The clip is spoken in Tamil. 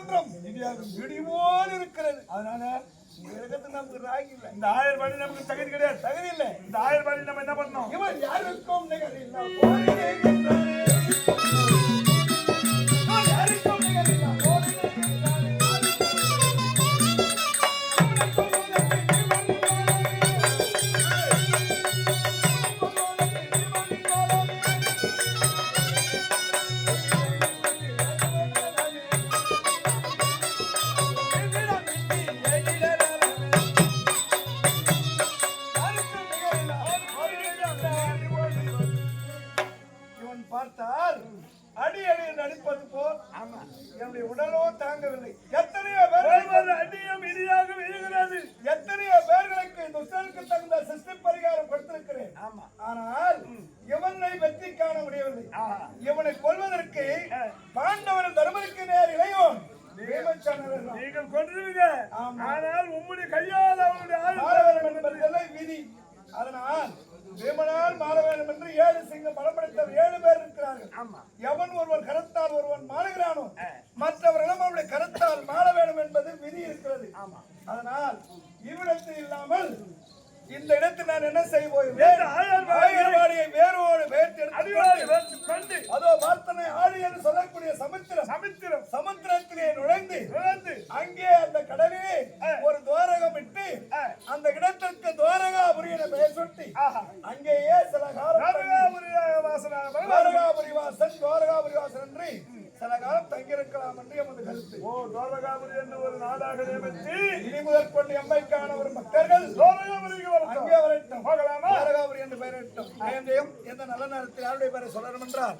ஒவ்வொன்றும் இடிபோல் இருக்கிறது. அதனால நமக்கு ராகி இல்லை. இந்த ஆயிரம் படி நமக்கு தகுதி கிடையாது. தகுதி இல்லை. இந்த ஆயிரம் படி நம்ம என்ன பண்ணணும்? இவன் யாருக்கும் நிகரில்லா பார்த்தால் அடி அடி என்று அடிப்பது போல் என்னுடைய உடலோ தாங்கவில்லை. எத்தனையோ பேர்கள் அடியும் இடியாக விழுகிறது எத்தனையோ பேர்களுக்கு துஷ்டனுக்கு தகுந்த சிஸ்டி பரிகாரம் கொடுத்திருக்கிறேன். ஆமா. ஆனால் இவனை வெற்றி காண முடியவில்லை. இவனை கொல்வதற்கு பாண்டவன் தர்மனுக்கு நேர் இளையோன். நீங்கள் கொண்டிருவீங்க ஆமா. ஆனால் உம்முடைய கையால் அவருடைய விதி. அதனால் பீமனால் மாற வேண்டும் என்று ஏழு சிங்கம் பலப்படுத்தவர் எவன் ஒருவன் கரத்தால் ஒருவன் மாறுகிறானோ மற்றவர்களும் அவருடைய கரத்தால் மாற வேண்டும் என்பது விதி இருக்கிறது. ஆமா. அதனால் இவ்விடத்தில் இல்லாமல் இந்த இடத்தில் நான் என்ன செய்ய போகிறேன் வேறு ஆயர்வாடியை- வேரோடு கொண்டு அதோ வார்த்தனை ஆடி என்று சொல்லக்கூடிய சமுத்திரம் சமுத்திரம் சமுத்திரத்திலே நுழைந்து நுழைந்து அங்கே அந்த கடலிலே ஒரு துவாரகம் இட்டு அந்த இடத்திற்கு துவாரகாபுரி என பெயர் சுட்டி ஆஹா. அங்கேயே சில காலம் துவாரகாபுரி சில காலம் தங்கியிருக்கலாம் என்று எமது கருத்து. ஓ தோரகாபுரி என்று ஒரு நாடாக நியமித்து இனி முதற் கொண்டு எம்மைக்கான ஒரு பக்தர்கள் தோரகாபுரிக்கு வரட்டும். அங்கே வரட்டும். போகலாமா? துவாரகாபுரி என்று பெயரிட்டோம். எந்த நல்ல நேரத்தில் யாருடைய பெயரை சொல்லணும் என்றால்